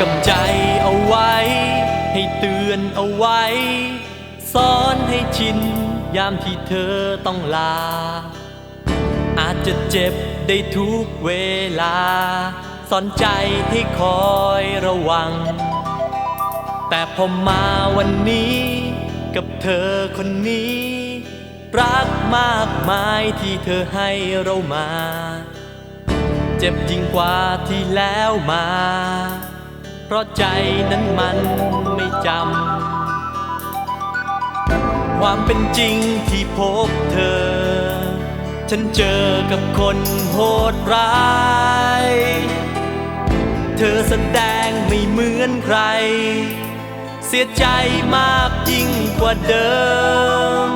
กำใจเอาไว้ เอาไว้ สอนให้ชิน ยามที่เธอต้องลา อาจจะเจ็บได้ทุกเวลา สอนใจให้คอยระวัง แต่พอมาวันนี้ กับเธอคนนี้ รักมากมายที่เธอให้เรามา เจ็บยิ่งกว่าที่แล้วมา เพราะใจนั้นมันไม่จำ ความเป็นจริงที่พบเธอ ฉันเจอกับคนโหดร้าย เธอแสดงไม่เหมือนใคร เสียใจมากยิ่งกว่าเดิม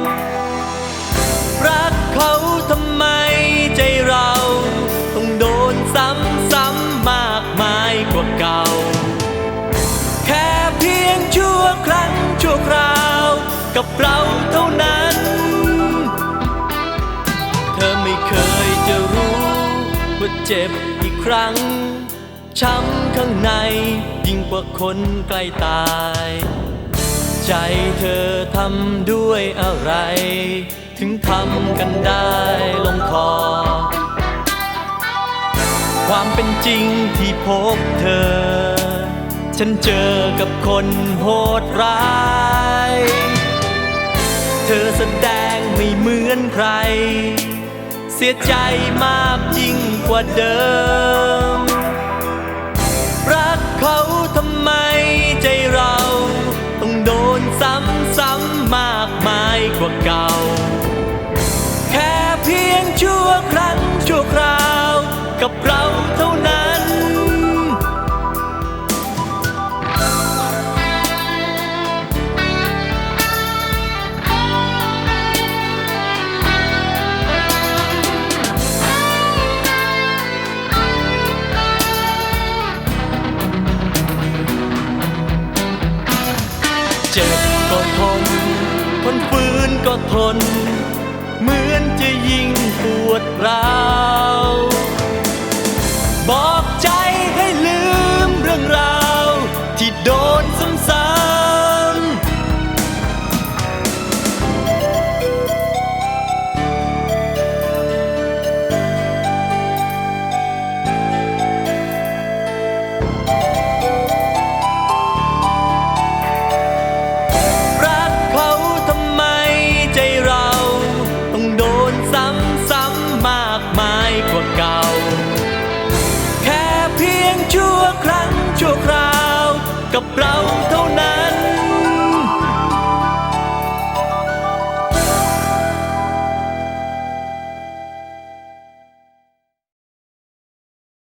รักเขาทำไมใจเราต้องโดนซ้ำๆมากมายกว่าเก่า แค่เพียงชั่วครั้งชั่วคราว กับเราเท่านั้น เธอไม่เคยจะรู้ว่าเจ็บอีกครั้ง ช้ำข้างในยิ่งกว่าคนใกล้ตาย ใจเธอทำด้วยอะไร ถึงทำกันได้ลงคอ ความเป็นจริงที่พบเธอ ฉันเจอกับคนโหดร้าย ธอแสดงไม่เหมือนใคร เสียใจมากยิ่งกว่าเดิม รักเขาทำไมใจเรา ต้องโดนซ้ำๆมากมายกว่าเก่า แค่เพียงชั่วครั้งชั่วคราว กับเราเท่า เจ็บก็ทนทนฝืนก็ทน เหมือนจะยิ่งปวดร้าว บอกใจ งชั่วครั้งชั่วคราว กับเราเท่า